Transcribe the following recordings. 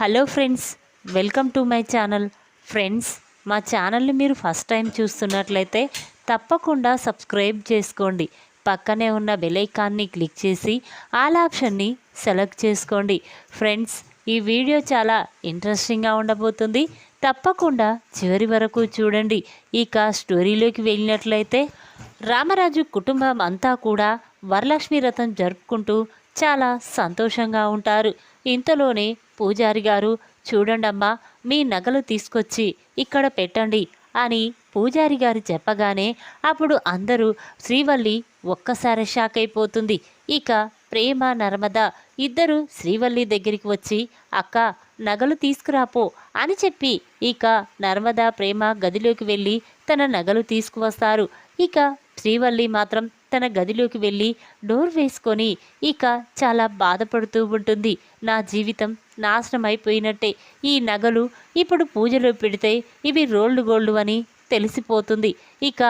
Hello friends welcome to my channel. Friends మా ఛానల్ని మీరు ఫస్ట్ టైం చూస్తున్నట్లయితే తప్పకుండా సబ్స్క్రైబ్ చేసుకోండి. పక్కనే ఉన్న బెలైకాన్ని క్లిక్ చేసి ఆల్ ఆప్షన్ని సెలెక్ట్ చేసుకోండి. ఫ్రెండ్స్ ఈ వీడియో చాలా ఇంట్రెస్టింగ్గా ఉండబోతుంది. తప్పకుండా చివరి వరకు చూడండి. ఇక స్టోరీలోకి వెళ్ళినట్లయితే రామరాజు కుటుంబం అంతా కూడా వరలక్ష్మి రథం జరుపుకుంటూ చాలా సంతోషంగా ఉంటారు. ఇంతలోనే పూజారి గారు చూడండమ్మా మీ నగలు తీసుకొచ్చి ఇక్కడ పెట్టండి అని పూజారి గారు చెప్పగానే అప్పుడు అందరూ శ్రీవల్లి ఒక్కసారి షాక్ అయిపోతుంది. ఇక ప్రేమ నర్మద ఇద్దరు శ్రీవల్లి దగ్గరికి వచ్చి అక్క నగలు తీసుకురాపో అని చెప్పి ఇక నర్మద ప్రేమ గదిలోకి వెళ్ళి తన నగలు తీసుకువస్తారు. ఇక శ్రీవల్లి మాత్రం తన గదిలోకి వెళ్ళి డోర్ వేసుకొని ఇక చాలా బాధపడుతూ ఉంటుంది. నా జీవితం నాశనం అయిపోయినట్టే ఈ నగలు ఇప్పుడు పూజలో పెడితే ఇవి రోల్డ్ గోల్డ్ అని తెలిసిపోతుంది. ఇక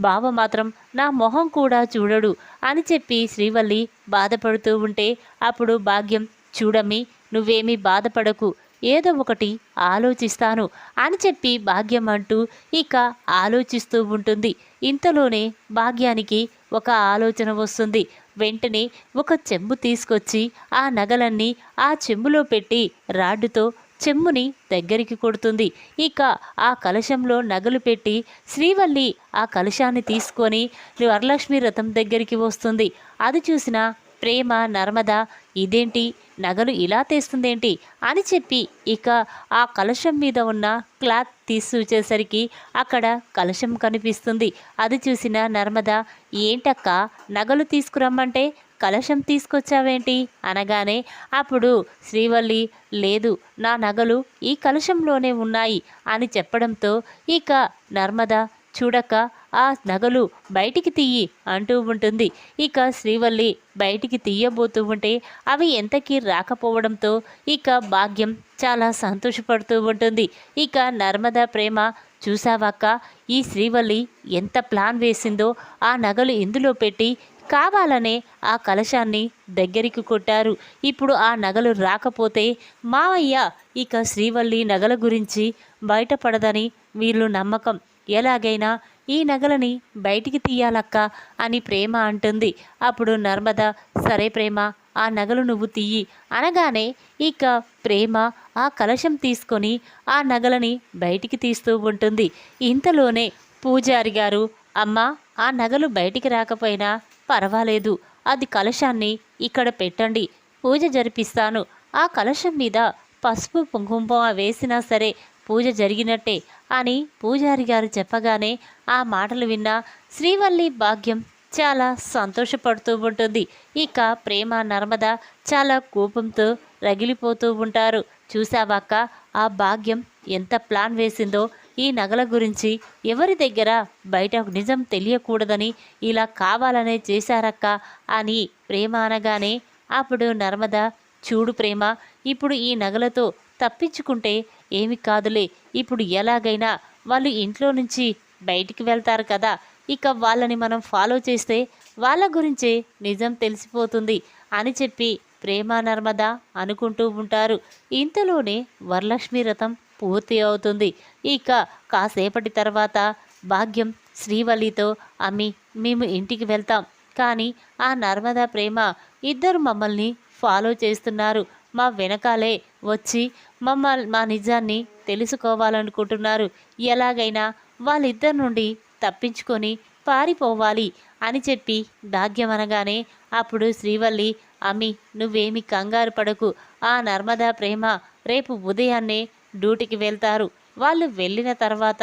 బావ మాత్రం నా మొహం కూడా చూడడు అని చెప్పి శ్రీవల్లి బాధపడుతూ ఉంటే అప్పుడు భాగ్యం చూడమ్మి నువ్వేమీ బాధపడకు ఏదో ఒకటి ఆలోచిస్తాను అని చెప్పి భాగ్యం అంటూ ఇక ఆలోచిస్తూ ఉంటుంది. ఇంతలోనే భాగ్యానికి ఒక ఆలోచన వస్తుంది. వెంటనే ఒక చెంబు తీసుకొచ్చి ఆ నగలన్నీ ఆ చెంబులో పెట్టి రాడ్డుతో చెమ్ముని దగ్గరికి కొడుతుంది. ఇక ఆ కలశంలో నగలు పెట్టి శ్రీవల్లి ఆ కలశాన్ని తీసుకొని వరలక్ష్మి రథం దగ్గరికి వస్తుంది. అది చూసిన ప్రేమ నర్మద ఇదేంటి? నగలు ఇలా తీస్తుందేంటి? అని చెప్పి ఇక ఆ కలశం మీద ఉన్న క్లాత్ తీసి అక్కడ కలశం కనిపిస్తుంది. అది చూసిన నర్మద ఏంటక్క నగలు తీసుకురమ్మంటే కలశం తీసుకొచ్చావేంటి? అనగానే అప్పుడు శ్రీవల్లి లేదు నా నగలు ఈ కలశంలోనే ఉన్నాయి అని చెప్పడంతో ఇక నర్మద చూడక ఆ నగలు బయటికి తీయి అంటూ ఉంటుంది. ఇక శ్రీవల్లి బయటికి తీయబోతూ ఉంటే అవి ఎంతకీ రాకపోవడంతో ఇక భాగ్యం చాలా సంతోషపడుతూ ఉంటుంది. ఇక నర్మద ప్రేమ చూసావాక ఈ శ్రీవల్లి ఎంత ప్లాన్ వేసిందో ఆ నగలు ఇందులో పెట్టి కావాలనే ఆ కలశాన్ని దగ్గరికి కొట్టారు. ఇప్పుడు ఆ నగలు రాకపోతే మావయ్య ఇక శ్రీవల్లి నగల గురించి బయటపడదని వీళ్ళు నమ్మకం. ఎలాగైనా ఈ నగలని బయటికి తీయాలక్క అని ప్రేమ అంటుంది. అప్పుడు నర్మద సరే ప్రేమ ఆ నగలు నువ్వు తీయి అనగానే ఇక ప్రేమ ఆ కలశం తీసుకొని ఆ నగలని బయటికి తీస్తూ ఉంటుంది. ఇంతలోనే పూజారి గారు అమ్మ ఆ నగలు బయటికి రాకపోయినా పర్వాలేదు అది కలశాన్ని ఇక్కడ పెట్టండి పూజ జరిపిస్తాను. ఆ కలశం మీద పసుపు కుంకుమ వేసినా సరే పూజ జరిగినట్టే అని పూజారి గారు చెప్పగానే ఆ మాటలు విన్న శ్రీవల్లి భాగ్యం చాలా సంతోషపడుతూ ఉంటుంది. ఇక ప్రేమ నర్మద చాలా కోపంతో రగిలిపోతూ ఉంటారు. చూసావాక ఆ భాగ్యం ఎంత ప్లాన్ వేసిందో ఈ నగల గురించి ఎవరి దగ్గర బయట నిజం తెలియకూడదని ఇలా కావాలనే చేశారక్క అని ప్రేమ అనగానే అప్పుడు నర్మద చూడు ప్రేమ ఇప్పుడు ఈ నగలతో తప్పించుకుంటే ఏమి కాదులే ఇప్పుడు ఎలాగైనా వాళ్ళు ఇంట్లో నుంచి బయటికి వెళ్తారు కదా ఇక వాళ్ళని మనం ఫాలో చేస్తే వాళ్ళ గురించే నిజం తెలిసిపోతుంది అని చెప్పి ప్రేమ నర్మద అనుకుంటూ ఉంటారు. ఇంతలోనే వరలక్ష్మి రథం పూర్తి అవుతుంది. ఇక కాసేపటి తర్వాత భాగ్యం శ్రీవల్లితో అమ్మి మేము ఇంటికి వెళ్తాం. కానీ ఆ నర్మదా ప్రేమ ఇద్దరు మమ్మల్ని ఫాలో చేస్తున్నారు. మా వెనకాలే వచ్చి మమ్మ మా నిజాన్ని తెలుసుకోవాలనుకుంటున్నారు. ఎలాగైనా వాళ్ళిద్దరి నుండి తప్పించుకొని పారిపోవాలి అని చెప్పి భాగ్యం అనగానే అప్పుడు శ్రీవల్లి అమ్మి నువ్వేమి కంగారు పడకు. ఆ నర్మదా ప్రేమ రేపు ఉదయాన్నే డ్యూటీకి వెళ్తారు. వాళ్ళు వెళ్ళిన తర్వాత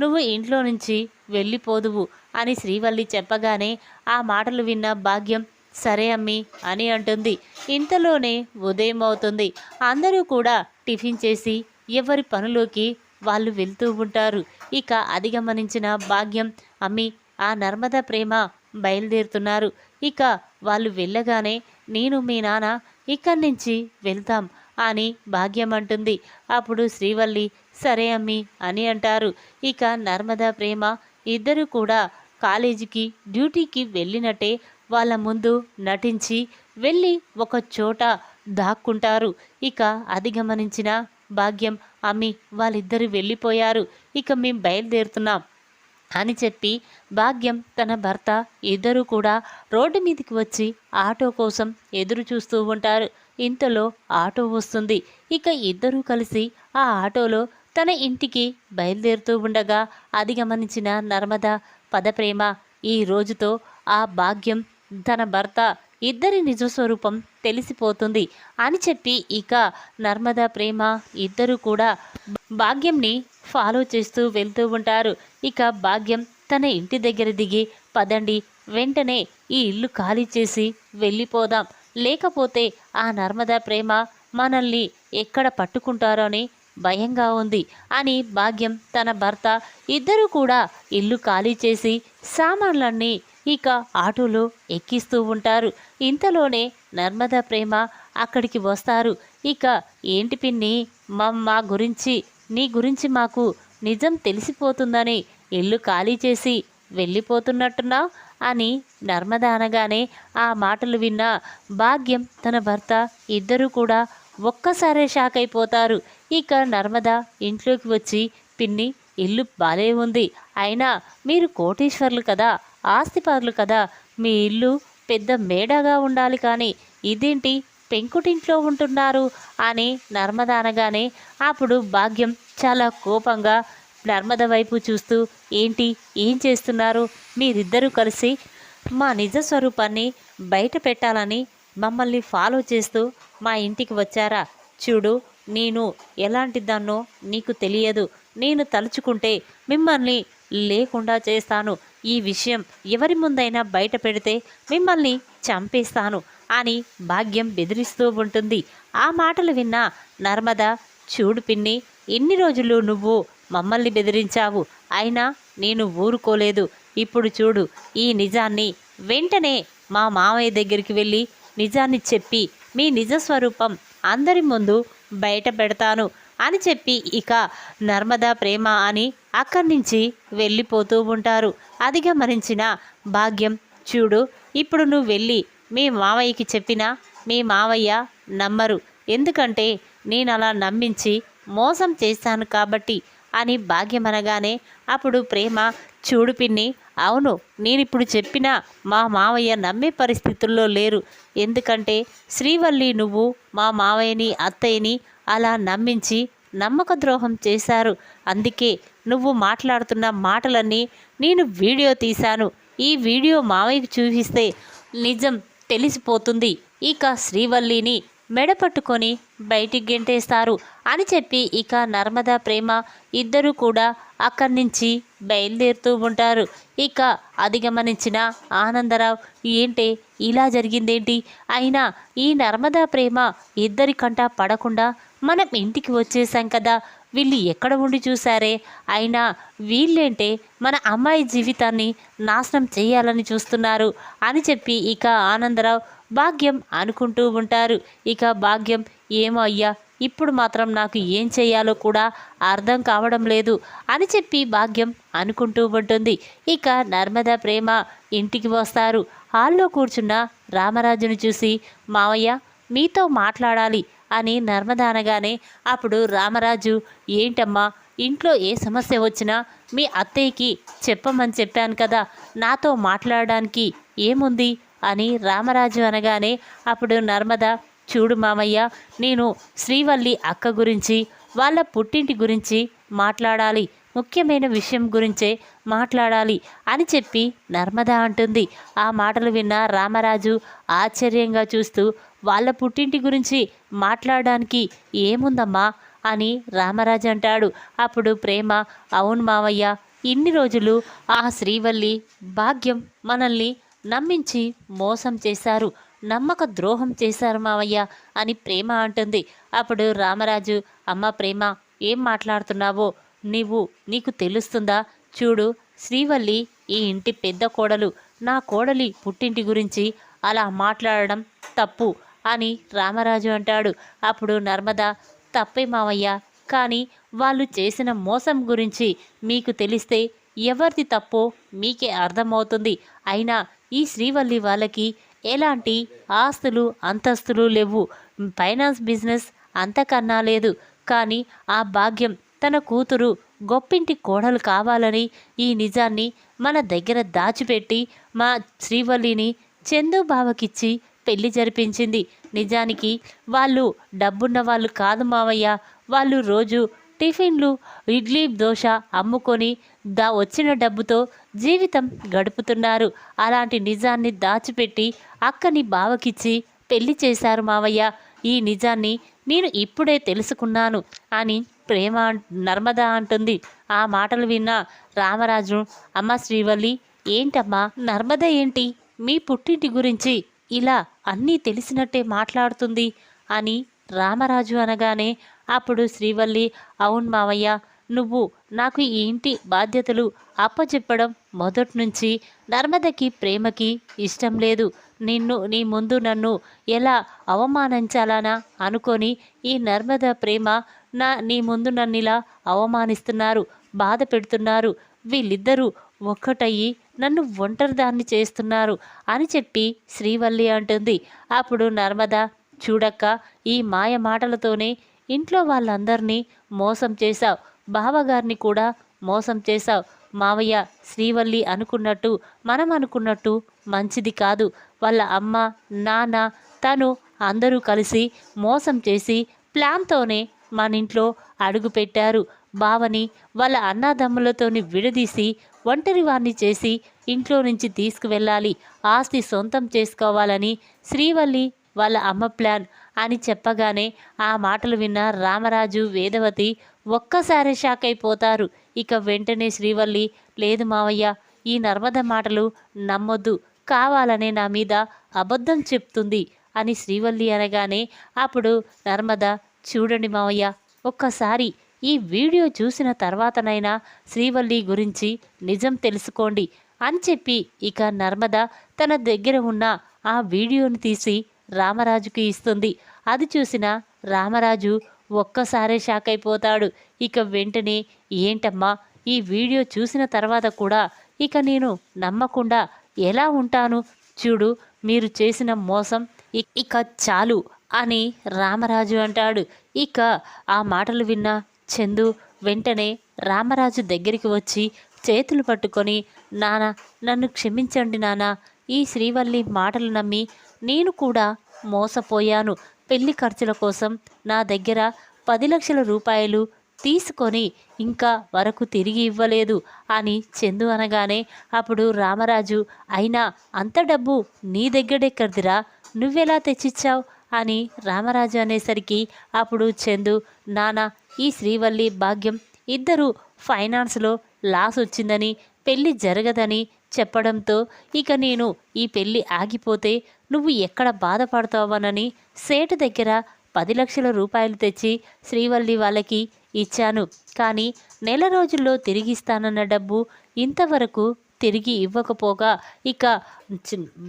నువ్వు ఇంట్లో నుంచి వెళ్ళిపోదువు అని శ్రీవల్లి చెప్పగానే ఆ మాటలు విన్న భాగ్యం సరే అమ్మి అని అంటుంది. ఇంతలోనే ఉదయం అవుతుంది. అందరూ కూడా టిఫిన్ చేసి ఎవరి పనులోకి వాళ్ళు వెళ్తూ ఉంటారు. ఇక అది గమనించిన భాగ్యం అమ్మి ఆ నర్మద ప్రేమ బయలుదేరుతున్నారు. ఇక వాళ్ళు వెళ్ళగానే నేను మీ నాన్న ఇక్కడి నుంచి వెళ్తాం అని భాగ్యం అంటుంది. అప్పుడు శ్రీవల్లి సరే అమ్మి అని అంటారు. ఇక నర్మదా ప్రేమ ఇద్దరు కూడా కాలేజీకి డ్యూటీకి వెళ్ళినట్టే వాళ్ళ ముందు నటించి వెళ్ళి ఒక చోట దాక్కుంటారు. ఇక అది గమనించిన భాగ్యం అమ్మి వాళ్ళిద్దరు వెళ్ళిపోయారు. ఇక మేము బయలుదేరుతున్నాం అని చెప్పి భాగ్యం తన భర్త ఇద్దరు కూడా రోడ్డు మీదకి వచ్చి ఆటో కోసం ఎదురు చూస్తూ ఉంటారు. ఇంతలో ఆటో వస్తుంది. ఇక ఇద్దరూ కలిసి ఆ ఆటోలో తన ఇంటికి బయలుదేరుతూ ఉండగా అది గమనించిన నర్మద పదప్రేమ ఈ రోజుతో ఆ భాగ్యం తన భర్త ఇద్దరి నిజస్వరూపం తెలిసిపోతుంది అని చెప్పి ఇక నర్మద ప్రేమ ఇద్దరు కూడా భాగ్యంని ఫాలో చేస్తూ వెళ్తూ ఉంటారు. ఇక భాగ్యం తన ఇంటి దగ్గర దిగి పదండి వెంటనే ఈ ఇల్లు ఖాళీ చేసి వెళ్ళిపోదాం. లేకపోతే ఆ నర్మదా ప్రేమ మనల్ని ఎక్కడ పట్టుకుంటారో అని భయంగా ఉంది అని భాగ్యం తన భర్త ఇద్దరు కూడా ఇల్లు ఖాళీ చేసి సామాన్లన్నీ ఇక ఆటోలో ఎక్కిస్తూ ఉంటారు. ఇంతలోనే నర్మదా ప్రేమ అక్కడికి వస్తారు. ఇక ఏంటి పిన్ని మా మా గురించి నీ గురించి మాకు నిజం తెలిసిపోతుందని ఇల్లు ఖాళీ చేసి వెళ్ళిపోతున్నట్టున్నా? అని నర్మద అనగానే ఆ మాటలు విన్న భాగ్యం తన భర్త ఇద్దరూ కూడా ఒక్కసారే షాక్ అయిపోతారు. ఇక నర్మద ఇంట్లోకి వచ్చి పిన్ని ఇల్లు బాలే ఉంది. అయినా మీరు కోటీశ్వర్లు కదా ఆస్తిపారులు కదా. మీ ఇల్లు పెద్ద మేడగా ఉండాలి కానీ ఇదేంటి పెంకుటింట్లో ఉంటున్నారు? అని నర్మద అనగానే అప్పుడు భాగ్యం చాలా కోపంగా నర్మద వైపు చూస్తూ ఏంటి? ఏం చేస్తున్నారు? మీరిద్దరూ కలిసి మా నిజ స్వరూపాన్ని బయట పెట్టాలని మమ్మల్ని ఫాలో చేస్తూ మా ఇంటికి వచ్చారా? చూడు నేను ఎలాంటి దాన్నో నీకు తెలియదు. నేను తలుచుకుంటే మిమ్మల్ని లేకుండా చేస్తాను. ఈ విషయం ఎవరి ముందైనా బయట పెడితే మిమ్మల్ని చంపేస్తాను అని భాగ్యం బెదిరిస్తూ ఉంటుంది. ఆ మాటలు విన్న నర్మద చూడు పిన్ని ఎన్ని రోజులు నువ్వు మమ్మల్ని బెదిరించావు. అయినా నేను ఊరుకోలేదు. ఇప్పుడు చూడు ఈ నిజాన్ని వెంటనే మా మామయ్య దగ్గరికి వెళ్ళి నిజాన్ని చెప్పి మీ నిజ స్వరూపం అందరి ముందు బయట పెడతాను. అని చెప్పి ఇక నర్మదా ప్రేమ అని అక్కడి నుంచి వెళ్ళిపోతూ ఉంటారు. అది గమనించిన భాగ్యం చూడు ఇప్పుడు నువ్వు వెళ్ళి మీ మావయ్యకి చెప్పినా మీ మావయ్య నమ్మరు. ఎందుకంటే నేను అలా నమ్మించి మోసం చేశాను కాబట్టి అని భాగ్యం అనగానే అప్పుడు ప్రేమ చూడు పిన్ని అవును నేనిప్పుడు చెప్పినా మా మావయ్య నమ్మే పరిస్థితుల్లో లేరు. ఎందుకంటే శ్రీవల్లి నువ్వు మా మావయ్యని అత్తయ్యని అలా నమ్మించి నమ్మక ద్రోహం చేశారు. అందుకే నువ్వు మాట్లాడుతున్న మాటలన్నీ నేను వీడియో తీశాను. ఈ వీడియో మావయ్యకి చూపిస్తే నిజం తెలిసిపోతుంది. ఇక శ్రీవల్లిని మెడ పట్టుకొని బయటికి గెంటేస్తారు అని చెప్పి ఇక నర్మదా ప్రేమ ఇద్దరు కూడా అక్కడి నుంచి బయలుదేరుతూ ఉంటారు. ఇక అధిగమనించిన ఆనందరావు ఏంటి ఇలా జరిగిందేంటి? అయినా ఈ నర్మదా ప్రేమ ఇద్దరికంట పడకుండా మనం ఇంటికి వచ్చేసాం కదా వీళ్ళు ఎక్కడ ఉండి చూసారే అయినా వీళ్ళేంటే మన అమ్మాయి జీవితాన్ని నాశనం చేయాలని చూస్తున్నారు అని చెప్పి ఇక ఆనందరావు భాగ్యం అనుకుంటూ ఉంటారు. ఇక భాగ్యం ఏమో అయ్యా ఇప్పుడు మాత్రం నాకు ఏం చేయాలో కూడా అర్థం కావడం లేదు అని చెప్పి భాగ్యం అనుకుంటూ ఉంటుంది. ఇక నర్మదా ప్రేమ ఇంటికి వస్తారు. హాల్లో కూర్చున్న రామరాజును చూసి మావయ్య మీతో మాట్లాడాలి అని నర్మదానగానే అప్పుడు రామరాజు ఏంటమ్మా ఇంట్లో ఏ సమస్య వచ్చినా మీ అత్తయ్యకి చెప్పమని చెప్పాను కదా నాతో మాట్లాడడానికి ఏముంది? అని రామరాజు అనగానే అప్పుడు నర్మద చూడు మామయ్య నేను శ్రీవల్లి అక్క గురించి వాళ్ళ పుట్టింటి గురించి మాట్లాడాలి ముఖ్యమైన విషయం గురించే మాట్లాడాలి అని చెప్పి నర్మద అంటుంది. ఆ మాటలు విన్న రామరాజు ఆశ్చర్యంగా చూస్తూ వాళ్ళ పుట్టింటి గురించి మాట్లాడడానికి ఏముందమ్మా? అని రామరాజు అంటాడు. అప్పుడు ప్రేమ అవును మావయ్య ఇన్ని రోజులు ఆ శ్రీవల్లి భాగ్యం మనల్ని నమ్మించి మోసం చేశారు. నమ్మక ద్రోహం చేశారు మావయ్య అని ప్రేమ అంటుంది. అప్పుడు రామరాజు అమ్మ ప్రేమ ఏం మాట్లాడుతున్నావో నీవు నీకు తెలుస్తుందా? చూడు శ్రీవల్లి ఈ ఇంటి పెద్ద కోడలు. నా కోడలి పుట్టింటి గురించి అలా మాట్లాడడం తప్పు. అని రామరాజు అంటాడు. అప్పుడు నర్మద తప్పే మావయ్య కానీ వాళ్ళు చేసిన మోసం గురించి మీకు తెలిస్తే ఎవరిది తప్పో మీకే అర్థమవుతుంది. అయినా ఈ శ్రీవల్లి వాళ్ళకి ఎలాంటి ఆస్తులు అంతస్తులు లేవు. ఫైనాన్స్ బిజినెస్ అంతకన్నా లేదు. కానీ ఆ భాగ్యం తన కూతురు గొప్పింటి కోడలు కావాలని ఈ నిజాన్ని మన దగ్గర దాచిపెట్టి మా శ్రీవల్లిని చందు బావకిచ్చి పెళ్ళి జరిపించింది. నిజానికి వాళ్ళు డబ్బున్న వాళ్ళు కాదు మావయ్య. వాళ్ళు రోజు టిఫిన్లు ఇడ్లీ దోశ అమ్ముకొని దా వచ్చిన డబ్బుతో జీవితం గడుపుతున్నారు. అలాంటి నిజాన్ని దాచిపెట్టి అక్కని బావకిచ్చి పెళ్ళి చేశారు మావయ్య. ఈ నిజాన్ని నేను ఇప్పుడే తెలుసుకున్నాను అని ప్రేమ నర్మద అంటుంది. ఆ మాటలు విన్న రామరాజు అమ్మ శ్రీవల్లి ఏంటమ్మా? నర్మద ఏంటి? మీ పుట్టింటి గురించి ఇలా అన్నీ తెలిసినట్టే మాట్లాడుతుంది అని రామరాజు అనగానే అప్పుడు శ్రీవల్లి అవును మావయ్య నువ్వు నాకు ఈ ఇంటి బాధ్యతలు అప్పచెప్పడం మొదటి నుంచి నర్మదకి ప్రేమకి ఇష్టం లేదు. నిన్ను నీ ముందు నన్ను ఎలా అవమానించాలనా అనుకొని ఈ నర్మద ప్రేమ నా నీ ముందు నన్ను ఇలా అవమానిస్తున్నారు బాధ పెడుతున్నారు. వీళ్ళిద్దరూ ఒక్కటయ్యి నన్ను ఒంటరిదాన్ని చేస్తున్నారు అని చెప్పి శ్రీవల్లి అంటుంది. అప్పుడు నర్మద చూడక్క ఈ మాయ మాటలతోనే ఇంట్లో వాళ్ళందరినీ మోసం చేశావు. బావగారిని కూడా మోసం చేశావు. మావయ్య శ్రీవల్లి అనుకున్నట్టు మనం అనుకున్నట్టు మంచిది కాదు. వాళ్ళ అమ్మ నాన్న తను అందరూ కలిసి మోసం చేసి ప్లాన్తోనే మన ఇంట్లో అడుగుపెట్టారు. బావని వాళ్ళ అన్నదమ్ములతోని విడదీసి ఒంటరి వారిని చేసి ఇంట్లో నుంచి తీసుకువెళ్ళాలి. ఆస్తి సొంతం చేసుకోవాలని శ్రీవల్లి వాళ్ళ అమ్మ ప్లాన్ అని చెప్పగానే ఆ మాటలు విన్న రామరాజు వేదవతి ఒక్కసారి షాక్ అయిపోతారు. ఇక వెంటనే శ్రీవల్లి లేదు మావయ్య ఈ నర్మద మాటలు నమ్మొద్దు. కావాలనే నా మీద అబద్ధం చెప్తుంది అని శ్రీవల్లి అనగానే అప్పుడు నర్మద చూడండి మావయ్య ఒక్కసారి ఈ వీడియో చూసిన తర్వాతనైనా శ్రీవల్లి గురించి నిజం తెలుసుకోండి అని చెప్పి ఇక నర్మద తన దగ్గర ఉన్న ఆ వీడియోని తీసి రామరాజుకి ఇస్తుంది. అది చూసిన రామరాజు ఒక్కసారే షాక్ అయిపోతాడు. ఇక వెంటనే ఏంటమ్మా ఈ వీడియో చూసిన తర్వాత కూడా ఇక నేను నమ్మకుండా ఎలా ఉంటాను? చూడు మీరు చేసిన మోసం ఇక చాలు అని రామరాజు అంటాడు. ఇక ఆ మాటలు విన్న చందు వెంటనే రామరాజు దగ్గరికి వచ్చి చేతులు పట్టుకొని నాన్న నన్ను క్షమించండి నాన్న ఈ శ్రీవల్లి మాటలు నమ్మి నేను కూడా మోసపోయాను. పెళ్ళి ఖర్చుల కోసం నా దగ్గర పది లక్షల రూపాయలు తీసుకొని ఇంకా వరకు తిరిగి ఇవ్వలేదు అని చందు అనగానే అప్పుడు రామరాజు అయినా అంత డబ్బు నీ దగ్గరెక్కడిదిరా? నువ్వెలా తెచ్చిచ్చావు? అని రామరాజు అనేసరికి అప్పుడు చందు నాన్న ఈ శ్రీవల్లి భాగ్యం ఇద్దరు ఫైనాన్స్లో లాస్ వచ్చిందని పెళ్ళి జరగదని చెప్పడంతో ఇక నేను ఈ పెళ్ళి ఆగిపోతే నువ్వు ఎక్కడ బాధపడతావనని సేటు దగ్గర పది లక్షల రూపాయలు తెచ్చి శ్రీవల్లి వాళ్ళకి ఇచ్చాను. కానీ నెల రోజుల్లో తిరిగిస్తానన్న డబ్బు ఇంతవరకు తిరిగి ఇవ్వకపోగా ఇక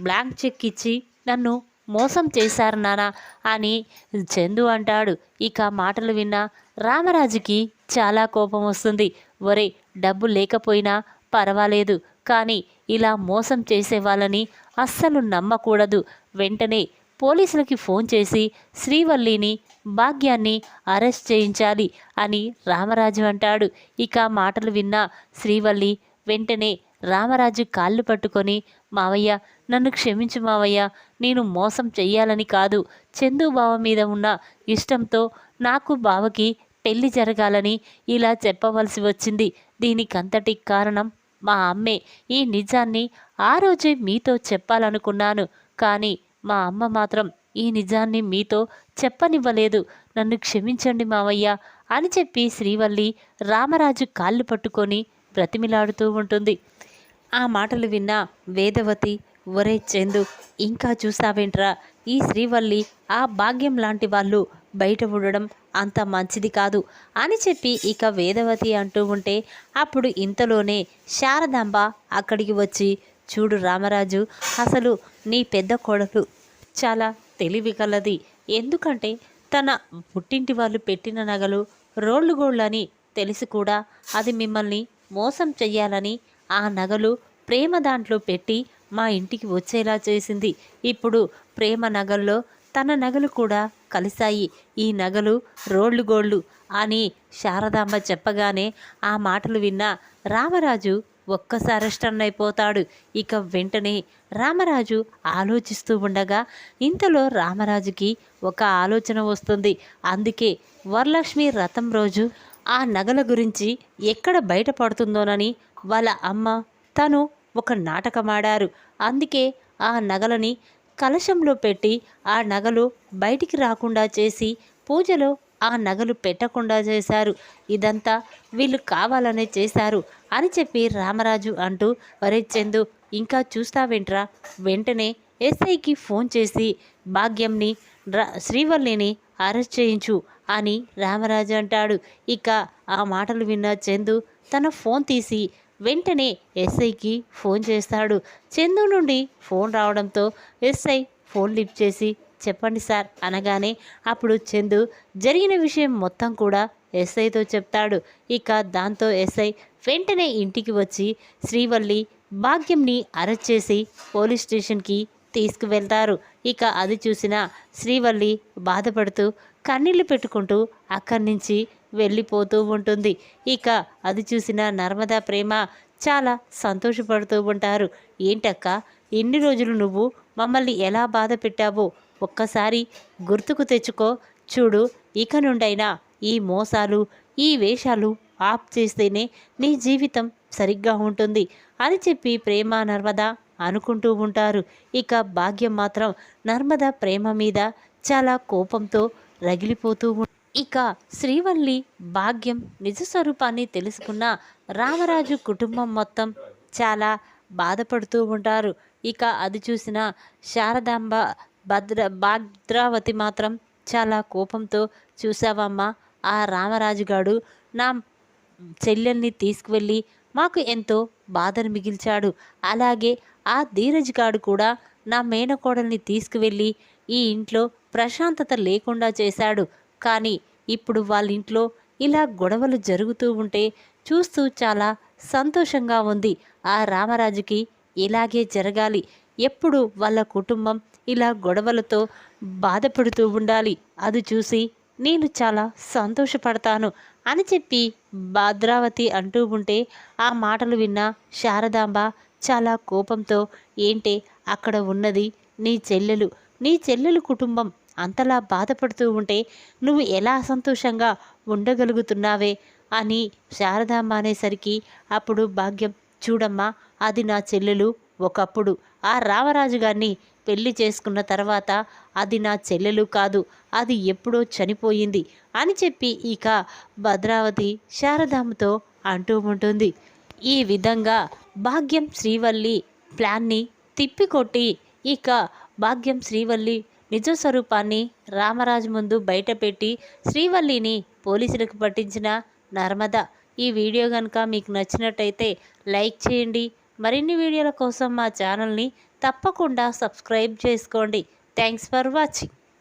బ్లాంక్ చెక్ ఇచ్చి నన్ను మోసం చేశారు నానా అని చందు అంటాడు. ఇక మాటలు విన్న రామరాజుకి చాలా కోపం వస్తుంది. ఒరే డబ్బు లేకపోయినా పర్వాలేదు కానీ ఇలా మోసం చేసే వాళ్ళని అస్సలు నమ్మకూడదు. వెంటనే పోలీసులకి ఫోన్ చేసి శ్రీవల్లిని భాగ్యాన్ని అరెస్ట్ చేయించాలి అని రామరాజు అంటాడు. ఇక మాటలు విన్న శ్రీవల్లి వెంటనే రామరాజు కాళ్ళు పట్టుకొని మావయ్య నన్ను క్షమించు మావయ్య నేను మోసం చెయ్యాలని కాదు. చందు బావ మీద ఉన్న ఇష్టంతో నాకు బావకి పెళ్ళి జరగాలని ఇలా చెప్పవలసి వచ్చింది. దీనికంతటి కారణం మా అమ్మే. ఈ నిజాన్ని ఆ రోజే మీతో చెప్పాలనుకున్నాను. కానీ మా అమ్మ మాత్రం ఈ నిజాన్ని మీతో చెప్పనివ్వలేదు. నన్ను క్షమించండి మావయ్య అని చెప్పి శ్రీవల్లి రామరాజు కాళ్ళు పట్టుకొని బ్రతిమిలాడుతూ ఉంటుంది. ఆ మాటలు విన్న వేదవతి ఒరే చందు ఇంకా చూసావేంట్రా? ఈ శ్రీవల్లి ఆ భాగ్యం లాంటి వాళ్ళు బయట ఉండడం అంత మంచిది కాదు అని చెప్పి ఇక వేదవతి అంటూ ఉంటే అప్పుడు ఇంతలోనే శారదాంబ అక్కడికి వచ్చి చూడు రామరాజు అసలు నీ పెద్ద కొడలు చాలా తెలివి కలది ఎందుకంటే తన పుట్టింటి వాళ్ళు పెట్టిన నగలు రోళ్ళు గోళ్ళని తెలిసి కూడా అది మిమ్మల్ని మోసం చెయ్యాలని ఆ నగలు ప్రేమ దాంట్లో పెట్టి మా ఇంటికి వచ్చేలా చేసింది. ఇప్పుడు ప్రేమ నగల్లో తన నగలు కూడా కలిశాయి. ఈ నగలు రోళ్ళు గోళ్ళు అని శారదాంబ చెప్పగానే ఆ మాటలు విన్న రామరాజు ఒక్కసారి స్టన్ అయిపోతాడు ఇక వెంటనే రామరాజు ఆలోచిస్తూ ఉండగా ఇంతలో రామరాజుకి ఒక ఆలోచన వస్తుంది. అందుకే వరలక్ష్మి రథం రోజు ఆ నగల గురించి ఎక్కడ బయటపడుతుందోనని వాళ్ళ అమ్మ తను ఒక నాటకమాడారు. అందుకే ఆ నగలని కలశంలో పెట్టి ఆ నగలు బయటికి రాకుండా చేసి పూజలో ఆ నగలు పెట్టకుండా చేశారు. ఇదంతా వీళ్ళు కావాలనే చేశారు అని చెప్పి రామరాజు అంటూ వరే చందు ఇంకా చూస్తావేంట్రా? వెంటనే ఎస్ఐకి ఫోన్ చేసి భాగ్యంని శ్రీవల్లిని అరెస్ట్ చేయించు అని రామరాజు అంటాడు. ఇక ఆ మాటలు విన్న చందు తన ఫోన్ తీసి వెంటనే ఎస్ఐకి ఫోన్ చేస్తాడు. చందు నుండి ఫోన్ రావడంతో ఎస్ఐ ఫోన్ లిఫ్ట్ చేసి చెప్పండి సార్ అనగానే అప్పుడు చందు జరిగిన విషయం మొత్తం కూడా ఎస్ఐతో చెప్తాడు. ఇక దాంతో ఎస్ఐ వెంటనే ఇంటికి వచ్చి శ్రీవల్లి భాగ్యంని అరెస్ట్ చేసి పోలీస్ స్టేషన్కి తీసుకువెళ్తారు. ఇక అది చూసిన శ్రీవల్లి బాధపడుతూ కన్నీళ్ళు పెట్టుకుంటూ అక్కడి నుంచి వెళ్ళిపోతూ ఉంటుంది. ఇక అది చూసిన నర్మదా ప్రేమ చాలా సంతోషపడుతూ ఉంటారు. ఏంటక్క ఎన్ని రోజులు నువ్వు మమ్మల్ని ఎలా బాధ పెట్టావో ఒక్కసారి గుర్తుకు తెచ్చుకో. చూడు ఇక నుండైనా ఈ మోసాలు ఈ వేషాలు ఆప్ చేస్తేనే నీ జీవితం సరిగ్గా ఉంటుంది అని చెప్పి ప్రేమ నర్మదా అనుకుంటూ ఉంటారు. ఇక భాగ్యం మాత్రం నర్మద ప్రేమ మీద చాలా కోపంతో రగిలిపోతూ ఉంటుంది ఇక శ్రీవల్లి భాగ్యం నిజ స్వరూపాన్ని తెలుసుకున్న రామరాజు కుటుంబం మొత్తం చాలా బాధపడుతూ ఉంటారు. ఇక అది చూసిన శారదాంబ భద్ర భద్రావతి మాత్రం చాలా కోపంతో చూసావమ్మా ఆ రామరాజు గాడు నా చెల్లెల్ని తీసుకువెళ్ళి మాకు ఎంతో బాధను మిగిల్చాడు. అలాగే ఆ ధీరజ్ గాడు కూడా నా మేనకోడల్ని తీసుకువెళ్ళి ఈ ఇంట్లో ప్రశాంతత లేకుండా చేశాడు. కానీ ఇప్పుడు వాళ్ళ ఇంట్లో ఇలా గొడవలు జరుగుతూ ఉంటే చూస్తూ చాలా సంతోషంగా ఉంది. ఆ రామరాజుకి ఇలాగే జరగాలి. ఎప్పుడు వాళ్ళ కుటుంబం ఇలా గొడవలతో బాధపడుతూ ఉండాలి. అది చూసి నేను చాలా సంతోషపడతాను అని చెప్పి భద్రావతి అంటూ ఉంటే ఆ మాటలు విన్న శారదాంబ చాలా కోపంతో ఏంటే అక్కడ ఉన్నది నీ చెల్లెలు. నీ చెల్లెలు కుటుంబం. అంతలా బాధపడుతూ ఉంటే నువ్వు ఎలా సంతోషంగా ఉండగలుగుతున్నావే? అని శారదాంబ అనేసరికి అప్పుడు భాగ్యం చూడమ్మా అది నా చెల్లెలు ఒకప్పుడు. ఆ రామరాజు గారిని పెళ్ళి చేసుకున్న తర్వాత అది నా చెల్లెలు కాదు అది ఎప్పుడో చనిపోయింది అని చెప్పి ఇక భద్రావతి శారదామ్మతో అంటూ ఉంటుంది. ఈ విధంగా భాగ్యం శ్రీవల్లి ప్లాన్ని తిప్పికొట్టి ఇక భాగ్యం శ్రీవల్లి నిజ స్వరూపాన్ని రామరాజు ముందు బయటపెట్టి శ్రీవల్లిని పోలీసులకు పట్టించిన నర్మద. ఈ వీడియో కనుక మీకు నచ్చినట్టయితే లైక్ చేయండి. మరిన్ని వీడియోల కోసం మా ఛానల్ని తప్పకుండా సబ్స్క్రైబ్ చేసుకోండి. Thanks for watching.